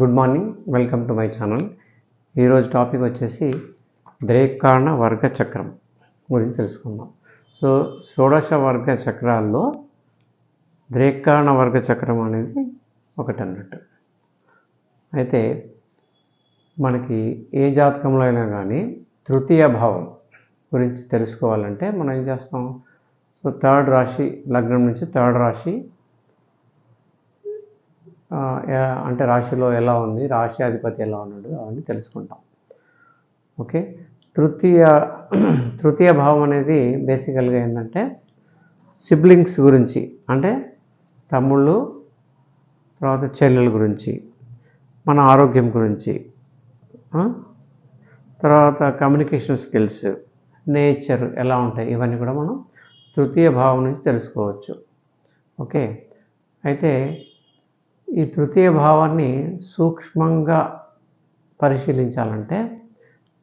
Good morning welcome to my channel. ఈరోజు topic వచ్చేసి ద్రేకాణ వర్గ చక్రం గురించి తెలుసుకుందాం. సో షోడశ వర్గ చక్రాల్లో ద్రేకాణ వర్గ చక్రం అనేది ఒకటి అన్నట్టు. అయితే మనకి ఏ జాతకంలో అయినా కానీ తృతీయ భావం గురించి తెలుసుకోవాలంటే మనం ఏం చేస్తాం? సో థర్డ్ రాశి లగ్నం నుంచి థర్డ్ రాశి అంటే రాశిలో ఎలా ఉంది రాశి అధిపతి ఎలా ఉన్నాడు అవన్నీ తెలుసుకుంటాం. ఓకే? తృతీయ తృతీయ భావం అనేది బేసికల్గా ఏంటంటే సిబ్లింగ్స్ గురించి అంటే తమ్ముళ్ళు తర్వాత చెల్లెల గురించి మన ఆరోగ్యం గురించి తర్వాత కమ్యూనికేషన్ స్కిల్స్ నేచర్ ఎలా ఉంటాయి ఇవన్నీ కూడా మనం తృతీయ భావం నుంచి తెలుసుకోవచ్చు. ఓకే? అయితే ఈ తృతీయ భావాన్ని సూక్ష్మంగా పరిశీలించాలంటే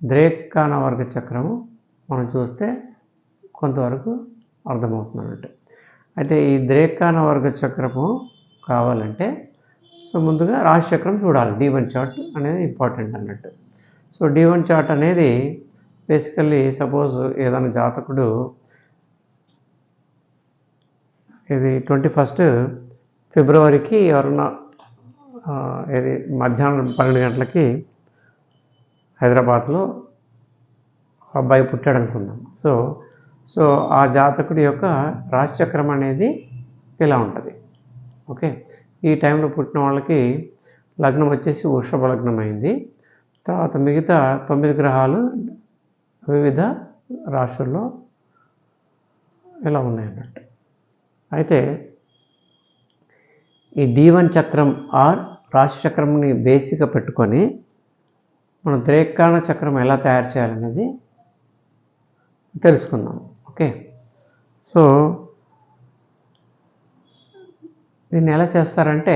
ద్రేక్కాన వర్గ చక్రము మనం చూస్తే కొంతవరకు అర్థమవుతుంది అన్నట్టు అయితే ఈ ద్రేకాన వర్గ చక్రము కావాలంటే సో ముందుగా రాశిచక్రం చూడాలి. డి వన్ చార్ట్ అనేది ఇంపార్టెంట్ అన్నట్టు. సో డి వన్ చార్ట్ అనేది బేసికల్లీ సపోజ్ ఏదైనా జాతకుడు ఇది ట్వంటీ ఫస్ట్ ఫిబ్రవరికి ఎవరన్నా ఇది మధ్యాహ్నం పన్నెండు గంటలకి హైదరాబాద్లో అబ్బాయి పుట్టాడు అనుకుందాం సో సో ఆ జాతకుడి యొక్క రాశిచక్రం అనేది ఇలా ఉంటుంది. ఓకే? ఈ టైంలో పుట్టిన వాళ్ళకి లగ్నం వచ్చేసి వృషభ లగ్నం అయింది తర్వాత మిగతా తొమ్మిది గ్రహాలు వివిధ రాశుల్లో ఇలా ఉన్నాయన్నట్టు. అయితే ఈ డి వన్ చక్రం ఆర్ రాశి చక్రంని బేసిక్గా పెట్టుకొని మనం ద్రేకాణ చక్రం ఎలా తయారు చేయాలనేది తెలుసుకుందాం. ఓకే సో దీన్ని ఎలా చేస్తారంటే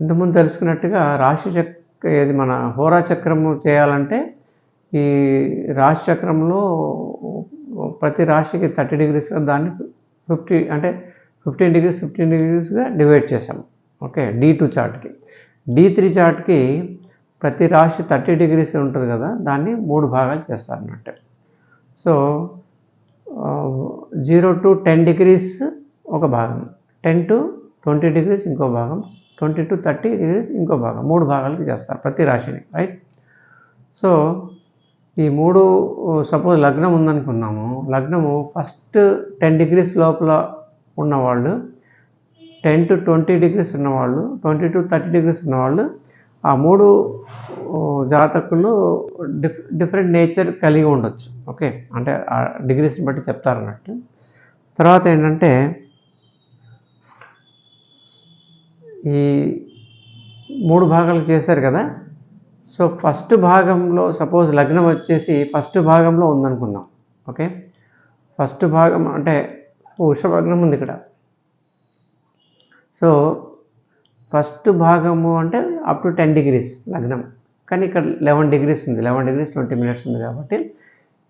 ఇంతకుముందు తెలుసుకున్నట్టుగా రాశి చక్ర ఏది మన హోరా చక్రము చేయాలంటే ఈ రాశి చక్రంలో ప్రతి రాశికి థర్టీ డిగ్రీస్గా దాన్ని ఫిఫ్టీ అంటే ఫిఫ్టీన్ డిగ్రీస్ ఫిఫ్టీన్ డిగ్రీస్గా డివైడ్ చేసాం ఓకే డి టూ చార్ట్కి. డి త్రీ చార్ట్కి ప్రతి రాశి థర్టీ డిగ్రీస్ ఉంటుంది కదా దాన్ని మూడు భాగాలు చేస్తారన్నట్టు so zero to ten degrees ఒక భాగం టెన్ టు ట్వంటీ డిగ్రీస్ ఇంకో భాగం ట్వంటీ టు థర్టీ డిగ్రీస్ ఇంకో భాగం మూడు భాగాలకి చేస్తారు ప్రతి రాశిని రైట్ సో ఈ మూడు సపోజ్ లగ్నం ఉందనుకున్నాము లగ్నము ఫస్ట్ టెన్ డిగ్రీస్ లోపల ఉన్నవాళ్ళు టెన్ టు ట్వంటీ డిగ్రీస్ ఉన్నవాళ్ళు ట్వంటీ టు థర్టీ డిగ్రీస్ ఉన్నవాళ్ళు ఆ మూడు జాతకులు డిఫ్ డిఫరెంట్ నేచర్ కలిగి ఉండొచ్చు. ఓకే? అంటే ఆ డిగ్రీస్ని బట్టి చెప్తారన్నట్టు తర్వాత ఏంటంటే ఈ మూడు భాగాలు చేశారు కదా? సో ఫస్ట్ భాగంలో సపోజ్ లగ్నం వచ్చేసి ఫస్ట్ భాగంలో ఉందనుకుందాం. ఓకే? ఫస్ట్ భాగం అంటే వృషభ లగ్నం ఉంది ఇక్కడ. సో ఫస్ట్ భాగము అంటే అప్ టు టెన్ డిగ్రీస్ లగ్నం. కానీ ఇక్కడ లెవెన్ డిగ్రీస్ ఉంది. లెవెన్ డిగ్రీస్ ట్వంటీ మినిట్స్ ఉంది కాబట్టి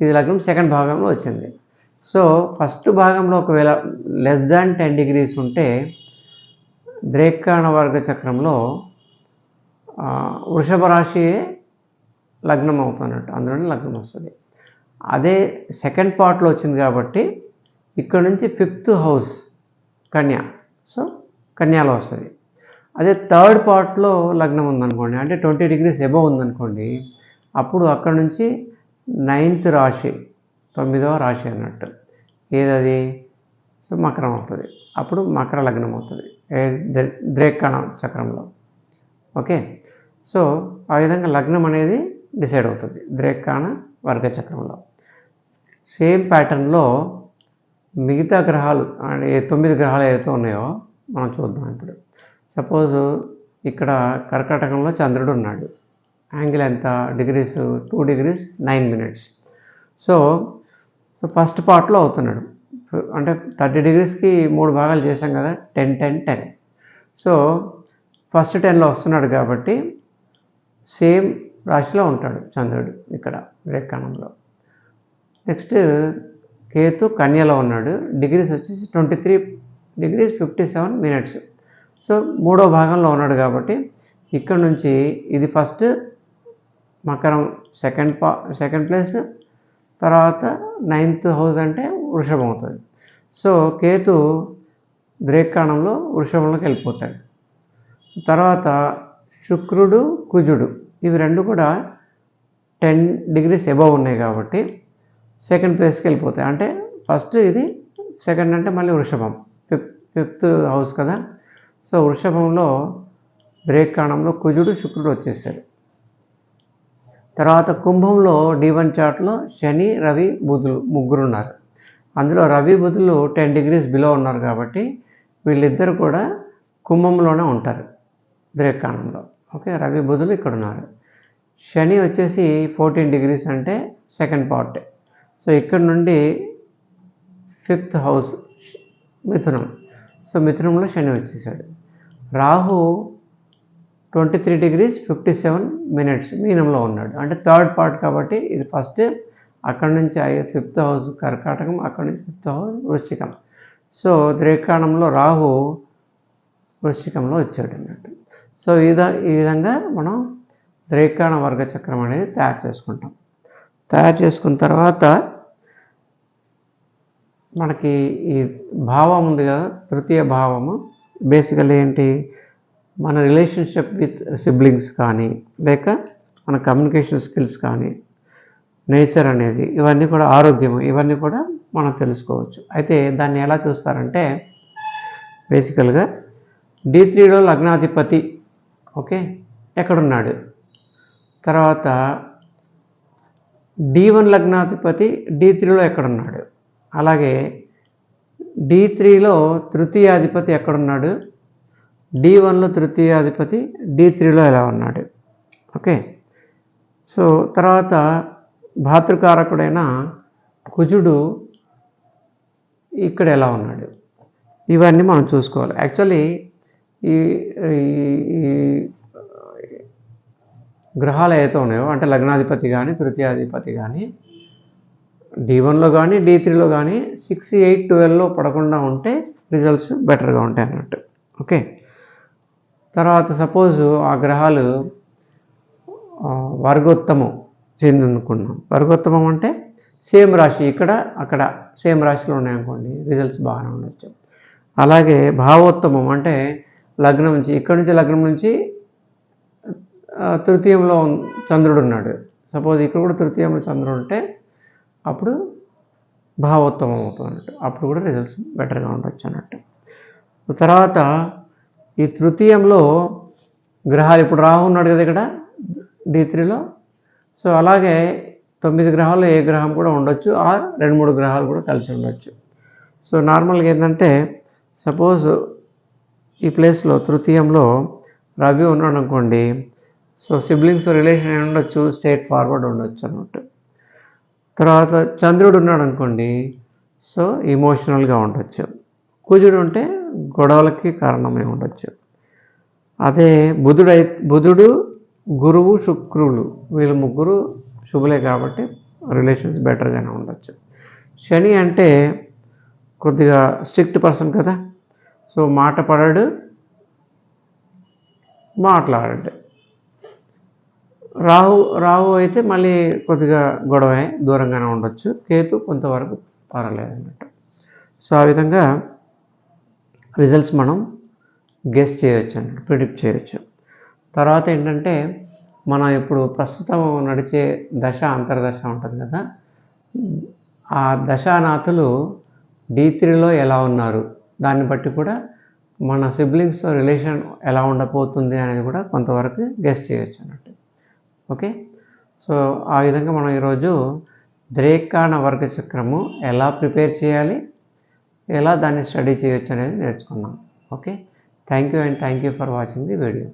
ఇది లగ్నం సెకండ్ భాగంలో వచ్చింది. సో ఫస్ట్ భాగంలో ఒకవేళ లెస్ దాన్ టెన్ డిగ్రీస్ ఉంటే ద్రేకాణ వర్గ చక్రంలో వృషభ రాశి లగ్నం అవుతున్నట్టు. అందులోనే లగ్నం వస్తుంది. అదే సెకండ్ పార్ట్లో వచ్చింది కాబట్టి ఇక్కడ నుంచి ఫిఫ్త్ హౌస్ కన్యా. సో కన్యాలో వస్తుంది. అదే థర్డ్ పార్ట్లో లగ్నం ఉందనుకోండి అంటే ట్వంటీ డిగ్రీస్ ఎబవ్ ఉందనుకోండి అప్పుడు అక్కడ నుంచి నైన్త్ రాశి తొమ్మిదవ రాశి అన్నట్టు. ఏదది? సో మకరం అవుతుంది. అప్పుడు మకర లగ్నం అవుతుంది. ఏ చక్రంలో. ఓకే? సో ఆ విధంగా లగ్నం అనేది డిసైడ్ అవుతుంది ద్రేకాణ వర్గ చక్రంలో. సేమ్ ప్యాటర్న్లో మిగతా గ్రహాలు అంటే తొమ్మిది గ్రహాలు ఏవైతే ఉన్నాయో మనం చూద్దాం ఇప్పుడు. సపోజ్ ఇక్కడ కర్కాటకంలో చంద్రుడు ఉన్నాడు. యాంగిల్ ఎంత? Degrees two degrees nine minutes. So so first పార్ట్లో అవుతున్నాడు. అంటే థర్టీ డిగ్రీస్కి మూడు భాగాలు చేశాం కదా ten ten ten. So first టెన్లో వస్తున్నాడు కాబట్టి సేమ్ రాశిలో ఉంటాడు చంద్రుడు ఇక్కడ రేఖాణంలో నెక్స్ట్ కేతు కన్యలో ఉన్నాడు. డిగ్రీస్ వచ్చేసి twenty three degrees fifty seven minutes. So మూడో భాగంలో ఉన్నాడు కాబట్టి ఇక్కడ నుంచి ఇది ఫస్ట్ మకరం సెకండ్ పా సెకండ్ ప్లేస్ తర్వాత నైన్త్ హౌస్ అంటే వృషభం అవుతుంది. సో కేతు ద్రేకాణంలో వృషభంలోకి వెళ్ళిపోతాడు. తర్వాత శుక్రుడు కుజుడు ఇవి రెండు కూడా టెన్ డిగ్రీస్ ఎబవ్ ఉన్నాయి కాబట్టి సెకండ్ ప్లేస్కి వెళ్ళిపోతాయి. అంటే ఫస్ట్ ఇది సెకండ్ అంటే మళ్ళీ వృషభం. ఫిఫ్త్ ఫిఫ్త్ హౌస్ కదా. సో వృషభంలో బ్రేక్ కాణంలో కుజుడు శుక్రుడు వచ్చేసాడు. తర్వాత కుంభంలో డి వన్ చార్ట్లో శని రవి బుధులు ముగ్గురు ఉన్నారు. అందులో రవి బుధులు టెన్ డిగ్రీస్ బిలో ఉన్నారు కాబట్టి వీళ్ళిద్దరు కూడా కుంభంలోనే ఉంటారు ద్రేకాణంలో ఓకే రవి బుధులు ఇక్కడ ఉన్నారు. శని వచ్చేసి ఫోర్టీన్ డిగ్రీస్ అంటే సెకండ్ పార్ట్ సో ఇక్కడ నుండి ఫిఫ్త్ హౌస్ మిథునం. సో మిథునంలో శని వచ్చేసాడు. Rahu twenty three degrees fifty seven minutes మీనంలో ఉన్నాడు. అంటే థర్డ్ పార్ట్ కాబట్టి ఇది ఫస్ట్. అక్కడ నుంచి ఫిఫ్త్ హౌస్ కర్కాటకం అక్కడ నుంచి ఫిఫ్త్ హౌస్ వృశ్చికం. సో ద్రేకాణంలో రాహు వృశ్చికంలో వచ్చాడు అన్నట్టు. సో ఈ ఈ విధంగా మనం ద్రేకాణ వర్గ చక్రం అనేది తయారు చేసుకుంటాం. తయారు చేసుకున్న తర్వాత మనకి ఈ భావం ఉంది కదా తృతీయ భావము. బేసికల్ ఏంటి? మన రిలేషన్షిప్ విత్ సిబ్లింగ్స్ కానీ లేక మన కమ్యూనికేషన్ స్కిల్స్ కానీ నేచర్ అనేది ఇవన్నీ కూడా ఆరోగ్యము ఇవన్నీ కూడా మనం తెలుసుకోవచ్చు. అయితే దాన్ని ఎలా చూస్తారంటే బేసికల్గా డి త్రీలో లగ్నాధిపతి ఓకే ఎక్కడున్నాడు? తర్వాత డి వన్ లగ్నాధిపతి డి త్రీలో ఎక్కడున్నాడు? అలాగే డి త్రీలో తృతీయాధిపతి ఎక్కడున్నాడు? డి వన్లో తృతీయాధిపతి డి త్రీలో ఎలా ఉన్నాడు? ఓకే. సో తర్వాత భాతృకారకుడైన కుజుడు ఇక్కడ ఎలా ఉన్నాడు? ఇవన్నీ మనం చూసుకోవాలి. యాక్చువల్లీ ఈ ఈ- గ్రహాలు ఏవైతే ఉన్నాయో అంటే లగ్నాధిపతి కానీ తృతీయాధిపతి కానీ డి వన్లో కానీ డి త్రీలో కానీ సిక్స్ ఎయిట్ ట్వెల్వ్లో పడకుండా ఉంటే రిజల్ట్స్ బెటర్గా ఉంటాయి అన్నట్టు. ఓకే తర్వాత సపోజ్ ఆ గ్రహాలు వర్గోత్తమం చెందనుకున్నాం. వర్గోత్తమం అంటే సేమ్ రాశి ఇక్కడ అక్కడ సేమ్ రాశిలో ఉన్నాయనుకోండి రిజల్ట్స్ బాగానే ఉండొచ్చు. అలాగే భావోత్తమం అంటే లగ్నం నుంచి ఇక్కడ నుంచి లగ్నం నుంచి తృతీయంలో చంద్రుడు ఉన్నాడు. సపోజ్ ఇక్కడ కూడా తృతీయంలో చంద్రుడు ఉంటే అప్పుడు భావోత్తమం అవుతుంది అన్నట్టు అప్పుడు కూడా రిజల్ట్స్ బెటర్గా ఉండొచ్చు అన్నట్టు తర్వాత ఈ తృతీయంలో గ్రహాలు ఇప్పుడు రాహు ఉన్నాడు కదా ఇక్కడ డి త్రీలో సో అలాగే తొమ్మిది గ్రహాలు ఏ గ్రహం కూడా ఉండొచ్చు ఆర్ రెండు మూడు గ్రహాలు కూడా కలిసి ఉండొచ్చు. సో నార్మల్గా ఏంటంటే సపోజ్ ఈ ప్లేస్లో తృతీయంలో రవి ఉన్నాడు అనుకోండి సో సిబ్లింగ్స్ రిలేషన్ ఉండొచ్చు స్టేట్ ఫార్వర్డ్ ఉండొచ్చు అన్నట్టు. తర్వాత చంద్రుడు ఉన్నాడు అనుకోండి సో ఇమోషనల్గా ఉండొచ్చు. కుజుడు ఉంటే గొడవలకి కారణమై ఉండొచ్చు. అదే బుధుడై బుధుడు గురువు శుక్రులు వీళ్ళు ముగ్గురు శుభులే కాబట్టి రిలేషన్స్ బెటర్గానే ఉండొచ్చు. శని అంటే కొద్దిగా స్ట్రిక్ట్ పర్సన్ కదా. సో మాట పడడు మాట్లాడడు. రాహు రాహు అయితే మళ్ళీ కొద్దిగా గొడవే దూరంగానే ఉండొచ్చు. కేతు కొంతవరకు పర్వాలేదు అన్నట్టు సో ఆ విధంగా రిజల్ట్స్ మనం గెస్ చేయొచ్చు అన్నట్టు ప్రిడిక్ట్ చేయొచ్చు. తర్వాత ఏంటంటే మనం ఇప్పుడు ప్రస్తుతం నడిచే దశ అంతర్దశ ఉంటుంది కదా. ఆ దశానాథులు డీ త్రీలో ఎలా ఉన్నారు? దాన్ని బట్టి కూడా మన సిబ్లింగ్స్ రిలేషన్ ఎలా ఉండబోతుంది అనేది కూడా కొంతవరకు గెస్ చేయొచ్చు అన్నట్టు ఓకే? సో ఆ విధంగా మనం ఈరోజు ద్రేకాణ వర్గ చక్రము ఎలా ప్రిపేర్ చేయాలి? ఎలా దాన్ని స్టడీ చేయొచ్చు అనేది నేర్చుకున్నాం okay? Thank you and thank you for watching the video.